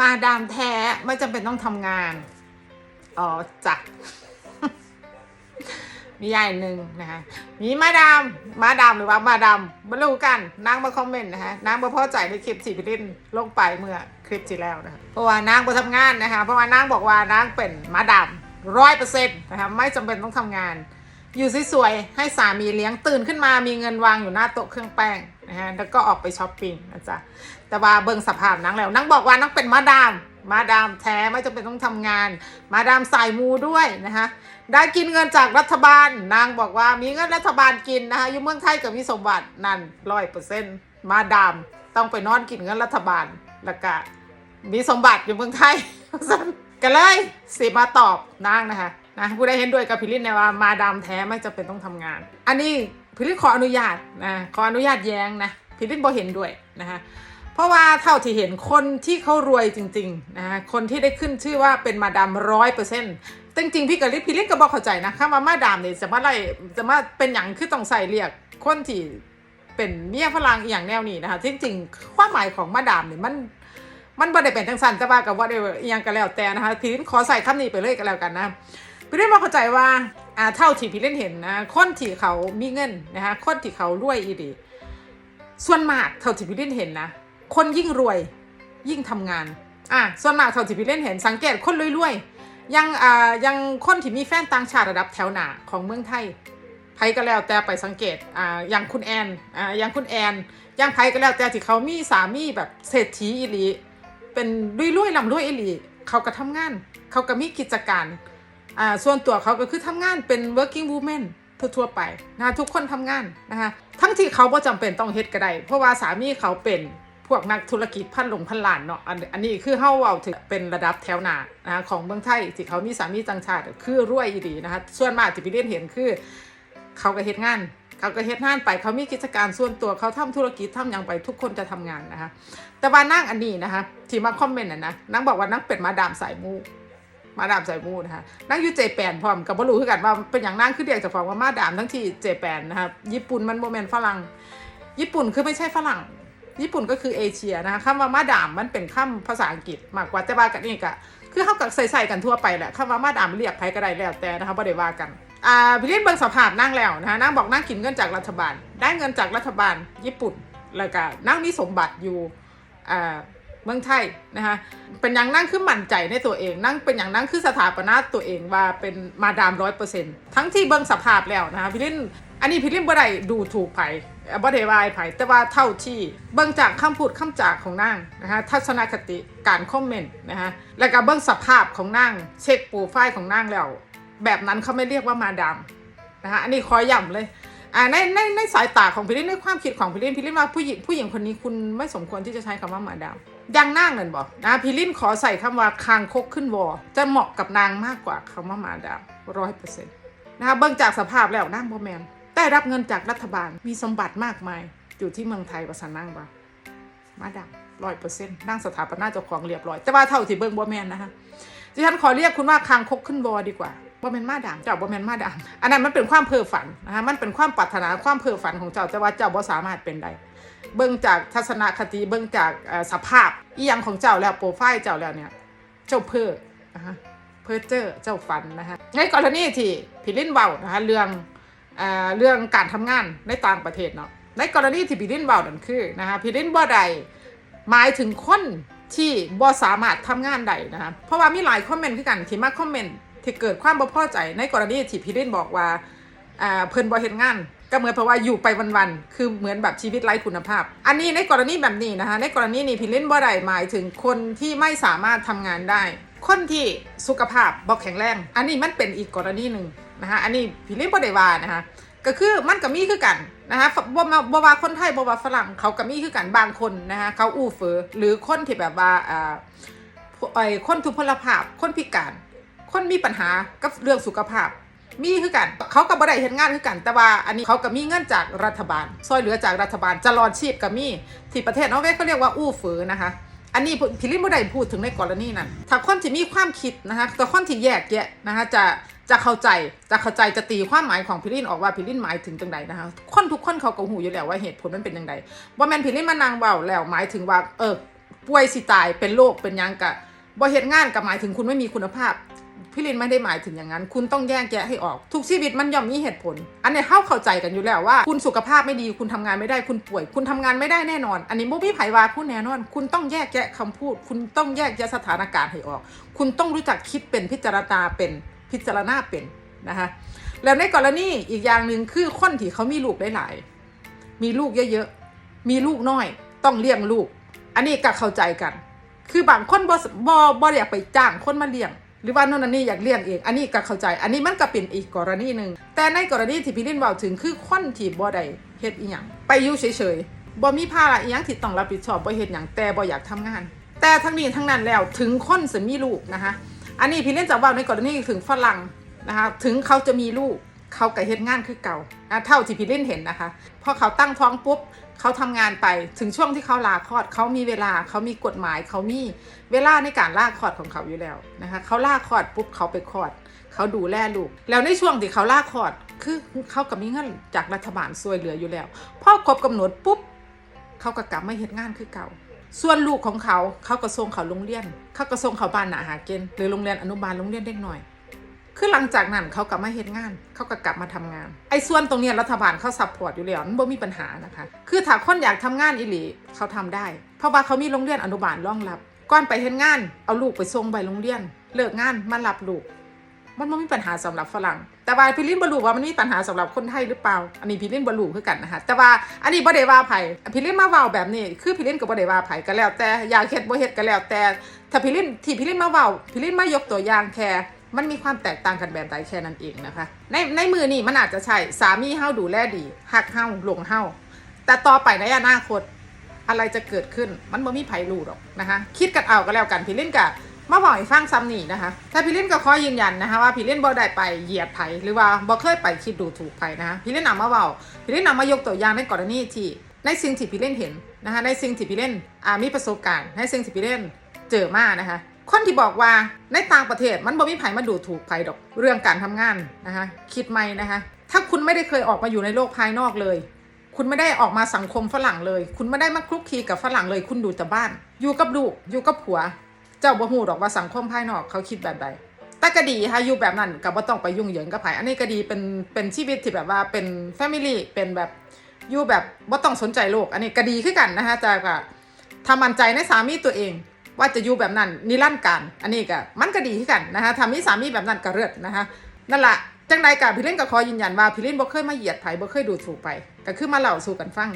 มาดามแท้ไม่จำเป็นต้องทำงาน อ๋อจ้ะมียายหนึ่งนะคะมีมาดาม มาดามหรือว่ามาดามมารู้กันนางมาคอมเมนต์นะคะนางมาพ่อใจในคลิปที่พี่ลินลงไปเมื่อคลิปที่แล้วนะคะเพราะว่านางมาทำงานนะคะเพราะว่านางบอกว่านางเป็นมาดามร้อยเปอร์เซ็นต์นะคะไม่จำเป็นต้องทำงาน อยู่สวยๆให้สามีเลี้ยงตื่นขึ้นมามีเงินวางอยู่หน้าโต๊ะเครื่องแป้งนะฮะแล้วก็ออกไปช้อปปิ้งนะจ๊ะ แต่ว่าเบิ่งสภาพนางแล้วนางบอกว่านางเป็นมาดาม มาดามแท้ไม่จำเป็นต้องทำงาน มาดามสายมูด้วยนะคะได้กินเงินจากรัฐบาล นางบอกว่ามีเงินรัฐบาลกินนะคะอยู่เมืองไทยกับมีสมบัตินั่นร้อยเปอร์เซ็นต์มาดามต้องไปนอนกินเงินรัฐบาลแล้วก็มีสมบัติอยู่เมืองไทยก็เลยสิมาตอบนางนะคะนะผู้ใดเห็นด้วยกับพิลินในว่ามาดามแท้ไม่จำเป็นต้องทำงาน อันนี้พิลินขออนุญาตนะขออนุญาตแย้งนะพิลินบ่เห็นด้วยนะคะ เพราะว่าเท่าที่เห็นคนที่เขารวยจริงๆนะคะคนที่ได้ขึ้นชื่อว่าเป็นมาดามร้อยเปอร์เซ็นต์จริงๆพี่กับลิศพิลินก็บอกเข้าใจนะคำว่ามาดามเนี่ยจะมาอะไรจะมาเป็นอย่างคือต้องใส่เรียกคนที่เป็นเมียฝรั่งอย่างแนวนี้นะคะจริงๆความหมายของมาดามเนี่ยมันมันบ่ได้เป็นทั้งสันแต่ว่ากับว่าได้อียังก็แล้วแต่นะคะพี่ลินขอใส่คำนี้ไปเลยก็แล้วกันนะพี่เลินมาเข้าใจว่าอ่าเท่าที่พี่เลินเห็นนะคนที่เขามีเงินนะคะคนที่เขารวยอีดีส่วนมากเท่าที่พี่เลินเห็นนะ คนยิ่งรวยยิ่งทำงานอะส่วนมากเท่าที่พี่ลินเห็นสังเกตคนรวยๆยังอ่ายังคนที่มีแฟนต่างชาติระดับแถวหน้าของเมืองไทยไผก็แล้วแต่ไปสังเกตอ่าอย่างคุณแอนอ่าอย่างคุณแอนอย่างไผก็แล้วแต่ที่เขามีสามีแบบเศรษฐีอีหลีเป็นรวยๆลำรวยอีหลีเขาก็ทำงาน เขาก็มีกิจการอ่าส่วนตัวเขาก็คือทำงานเป็น working woman ทั่วๆไปนะทุกคนทำงานนะคะทั้งที่เขาบ่จำเป็นต้องเฮ็ดก็ได้เพราะว่าสามีเขาเป็น พวกนักธุรกิจพันหลงพันหลานเนาะอันอันนี้คือเฮาเอาถึงเป็นระดับแถวหนานะคะของเมืองไทยที่เขามีสามีต่างชาติคือรวยอีหลีนะคะส่วนมากที่พี่เรียนเห็นคือ เขาก็เฮ็ดงานเขาก็เฮ็ดงานไปเขามีกิจการส่วนตัวเขาทำธุรกิจทำอย่างไปทุกคนจะทำงานนะคะแต่ว่านั่งอันนี้นะคะที่มาคอมเมนต์นะนะนั่งบอกว่านั่งเป็นมาดามสายมูมาดามสายมูนะคะนั่งอยู่เจแปนพร้อมกับบรู้คือกันว่าเป็นอย่างนั่งคือเรียกจากฟองว่ามาดามทั้งที่เจแปนนะคะญี่ปุ่นมันโมเมนต์ฝรั่งญี่ปุ่นคือไม่ใช่ฝรั่ง ญี่ปุ่นก็คือเอเชียนะคะคำว่ามาดามมันเป็นคำภาษาอังกฤษมากกว่าแต่ว่ากันนี่ก็คือเขากับใส่ๆกันทั่วไปแหละคำว่ามาดามเรียกใครก็ได้แล้วแต่นะคะไ่ได้ว่ากันอ่าพิลินเบิงสภาพนั่งแล้วนะคะนั่งบอกนั่งกินเงินจากรัฐบาล ได้เงินจากรัฐบาลญี่ปุ่นแล้วก็นั่งมีสมบัติอยู่อ่าเมืองไทยนะคะเป็นอย่างนั่งคือมั่นใจในตัวเอง นั่งเป็นอย่างนั่งคือสถาปนาตัวเองว่าเป็นมาดามร้อยเปอร์เซ็นต์ทั้งที่เบิงสภาพแล้วนะคะพิลินอันนี้พิลินบ่ได้ดูถูกไผ บ่ได้วายไผ่แต่ว่าเท่าที่เบิงจากคำพูดคำจาของนั่งนะคะทัศนคติการคอมเมนต์นะคะแล้วก็เบิงสภาพของนั่งเช็คโปรไฟล์ของนั่งแล้วแบบนั้นเขาไม่เรียกว่ามาดามนะคะอันนี้ขอย้ำเลยอ่าในในในสายตาของพี่ลินในความคิดของพี่ลินพี่ลินว่าผู้หญิงผู้หญิงคนนี้คุณไม่สมควรที่จะใช้คำว่ามาดามยังนั่งนั่นบอกนะพี่ลินขอใส่คำว่าคางคกขึ้นวอจะเหมาะกับนางมากกว่าคำว่ามาดามร้อยเปอร์เซ็นต์นะคะเบิ่งจากสภาพแล้วนางบอแมน ได้รับเงินจากรัฐบาลมีสมบัติมากมาย อยู่ที่เมืองไทยประสานนั่งบ่ามาดามร้อยเปอร์เซ็นต์นั่งสถาปนาเจ้าของเรียบร้อย แต่ว่าเท่าที่เบิ่งบอแมนนะคะดิฉันขอเรียกคุณว่าคางคกขึ้นวอดีกว่าบ่แมนมาดามเจ้าบ่แมนมาดามอันนั้นมันเป็นความเพ้อฝันนะคะมันเป็นความปรารถนาความเพ้อฝันของเจ้าแต่ว่าเจ้าบ่สามารถเป็นได้เบิ่งจากทัศนคติเบิ่งจากสภาพอียังของเจ้าแล้วโปรไฟล์เจ้าแล้วเนี่ยเจ้าเพ้อนะคะเพ้อเจ้อเจ้าฝันนะคะในกรณีที่พิลินเว้านะคะเรื่อง เรื่องการทำงานในต่างประเทศเนาะในกรณีที่พิลินเว้านั่นคือนะคะพิลินบ่ได้หมายถึงคนที่บ่สามารถทำงานได้นะคะเพราะว่ามีหลายคอมเมนต์คือกันที่มาคอมเมนต์ที่เกิดความบ่พอใจในกรณีที่พี่ลินบอกว่าเพิ่นบ่เฮ็ดงานก็เหมือนเพราะว่าอยู่ไปวันๆ คือเหมือนแบบชีวิตไร้คุณภาพ อันนี้ในกรณีแบบนี้นะคะ ในกรณีนี้พี่ลินบ่ได้หมายถึงคนที่ไม่สามารถทำงานได้ คนที่สุขภาพบ่แข็งแรง อันนี้มันเป็นอีกกรณีหนึ่ง นะคะอันนี้พี่ลินบ่ได้ว่านะคะก็คือมันก็มีคือกันนะคะบ่มาบ่ว่าคนไทยบ่ว่าฝรั่งเขาก็มีคือกันบางคนนะคะเขาอู้เฟอหรือคนที่แบบว่าอ่าผู้ไอ้คนทุพพลภาพคนพิการ คนมีปัญหากับเรื่องสุขภาพ มีคือกันเขาก็บ่ได้เฮ็ดงานคือกัน แต่ว่าอันนี้เขาก็มีเงินจากรัฐบาลซอยเหลือจากรัฐบาลจะรอดชีพก็มีที่ประเทศนอร์เวย์เขาเรียกว่าอู้เฟอนะคะอันนี้พิลิมบ่ได้พูดถึงในกรณีนั้นถ้าคนที่มีความคิดนะคะแต่คนที่แยกแยะนะคะจะ จะเข้าใจจะเข้าใจจะตีความหมายของพิลินออกว่าพิลินหมายถึงจังใดนะคะคนทุกคนเขาก็หูอยู่แล้วว่าเหตุผลมันเป็นจังใดว่าแมนพิลินมานางเบาแล้วหมายถึงว่าเออป่วยสิตายเป็นโรคเป็นยังกะบ่เฮ็ดงานก็หมายถึงคุณไม่มีคุณภาพพี่ลินไม่ได้หมายถึงอย่างนั้น คุณต้องแยกแยะให้ออก ทุกชีวิตมันย่อมมีเหตุผล อันนี้เข้าเข้าใจกันอยู่แล้วว่า คุณสุขภาพไม่ดี คุณทำงานไม่ได้ คุณป่วย คุณทำงานไม่ได้แน่นอน อันนี้มุกพี่ไผวาพูดแน่นอน คุณต้องแยกแยะคำพูด คุณต้องแยกแยะสถานการณ์ให้ออก คุณต้องรู้จักคิดเป็นพิจารณาเป็น พิจารณาเป็นนะคะแล้วในกรณีอีกอย่างหนึ่งคือคนที่เขามีลูกหลายๆมีลูกเยอะๆ มีลูกน้อย ต้องเลี้ยงลูก อันนี้ก็เข้าใจกัน คือบางคนบ่บ่บ่อยากไปจ้างคนมาเลี้ยง หรือว่าโน่นนนนี่อยากเลี้ยงเอง อันนี้ก็เข้าใจ อันนี้มันก็เป็นอีกกรณีหนึ่ง แต่ในกรณีที่พี่ลินเว้าถึงคือคนที่บ่ได้เฮ็ดอีหยังไปอยู่เฉยๆบ่มีภาระอีหยังที่ต้องรับผิดชอบบ่เฮ็ดหยังแต่บ่อยากทำงาน แต่ทั้งนี้ทั้งนั้นแล้วถึงคนสิมีลูกนะคะ อันนี้พี่เล่นจะว่าในกรณีถึงฝรั่งนะคะถึงเขาจะมีลูกเขาก็เฮ็ดงานคือเก่าเท่าที่พี่เล่นเห็นนะคะพอเขาตั้งท้องปุ๊บเขาทำงานไปถึงช่วงที่เขาลาคลอดเขามีเวลาเขามีกฎหมายเขามีเวลาในการลาคลอดของเขาอยู่แล้วนะคะเขาลาคลอดปุ๊บเขาไปคลอดเขาดูแลลูก แล้วในช่วงที่เขาลาคลอดคือเขาก็มีเงินจากรัฐบาลช่วยเหลืออยู่แล้วพอครบกำหนดปุ๊บเขาก็กลับมาเฮ็ดงานคือเก่า ส่วนลูกของเขาเขาก็ส่งเขาโรงเรียน เขาก็ส่งเขาบ้านหนาหาเกณฑ์หรือโรงเรียนอนุบาลโรงเรียนเด็กหน่อย คือหลังจากนั้นเขากลับมาเฮ็ดงาน เขาก็กลับมาทำงาน ไอ้ส่วนตรงนี้รัฐบาลเขาซัพพอร์ตอยู่แล้วมันบ่มีปัญหานะคะ คือถ้าคนอยากทำงานอีหลีเขาทำได้ เพราะว่าเขามีโรงเรียนอนุบาลรองรับ ก่อนไปเฮ็ดงาน เอาลูกไปส่งไปโรงเรียน เลิกงานมารับลูก มันไม่มีปัญหาสำหรับฝรั่ง แต่ว่าพี่ลินบรูว่ามันมีปัญหาสำหรับคนไทยหรือเปล่า อันนี้พี่ลินบรูคือกันนะคะแต่ว่าอันนี้บ่ได้ว่าไผพี่ลินมาเว้าแบบนี้ คือพี่ลินก็บ่ได้ว่าไผก็แล้ว แต่อยากเฮ็ดบ่เฮ็ดก็แล้ว แต่ถ้าพี่ลินที่พี่ลินมาเว้าพี่ลินมายกตัวอย่างแค่มันมีความแตกต่างกันแบบใดแค่นั้นเองนะคะ ในในมือนี่มันอาจจะใช่สามีเฮาดูแลดีฮักเฮาหลงเฮาแต่ต่อไปในอนาคตอะไรจะเกิดขึ้นมันบ่มีไผรู้หรอกนะคะ คิดกันเอาก็แล้วกันพี่ลินกะ มาบอกให้ฟังซ้ำนี่นะคะ ถ้าพี่ลินก็ขอยืนยันนะคะว่าพี่ลินบ่ได้ไปเหยียดไผหรือว่าบ่เคยไปคิดดูถูกไผนะคะพี่ลินนำมาเว้าพี่ลินนำมายกตัวอย่างในกรณีที่ในสิ่งที่พี่ลินเห็นนะคะในสิ่งที่พี่ลินอ่ามีประสบการณ์ในสิ่งที่พี่ลินเจอมานะคะคนที่บอกว่าในต่างประเทศมันบ่มีไผมาดูถูกไผดอกเรื่องการทำงานนะคะคิดไหมนะคะถ้าคุณไม่ได้เคยออกมาอยู่ในโลกภายนอกเลย คุณไม่ได้ออกมาสังคมฝรั่งเลย คุณไม่ได้มาคลุกคลีกับฝรั่งเลย คุณดูแต่บ้าน อยู่กับลูกอยู่กับผัว จ้าบ่ฮู้ดอกว่าสังคมภายนอกเขาคิดแบบใดแต่ก็ดีค่ะอยู่แบบนั้นก็บ่ต้องไปยุ่งเหยิงกับไผอันนี้ก็ดีเป็นเป็นชีวิตที่แบบว่าเป็นแฟมิลี่เป็นแบบอยู่แบบบ่ต้องสนใจโลก อันนี้ก็ดีคือกันนะคะจากก็ทำมันใจในสามีตัวเอง ว่าจะอยู่แบบนั้นนิรันดร์การอันนี้ก็มันก็ดีคือกันนะคะทำมีสามีแบบนั้นก็เลิศนะคะนั่นแหละจังใดกับพี่เล่นก็ขอยืนยันว่าพี่เล่นบ่เคยมาเหยียดไผบ่เคยดูถูกไปก็คือมาเล่าสู่กันฟัง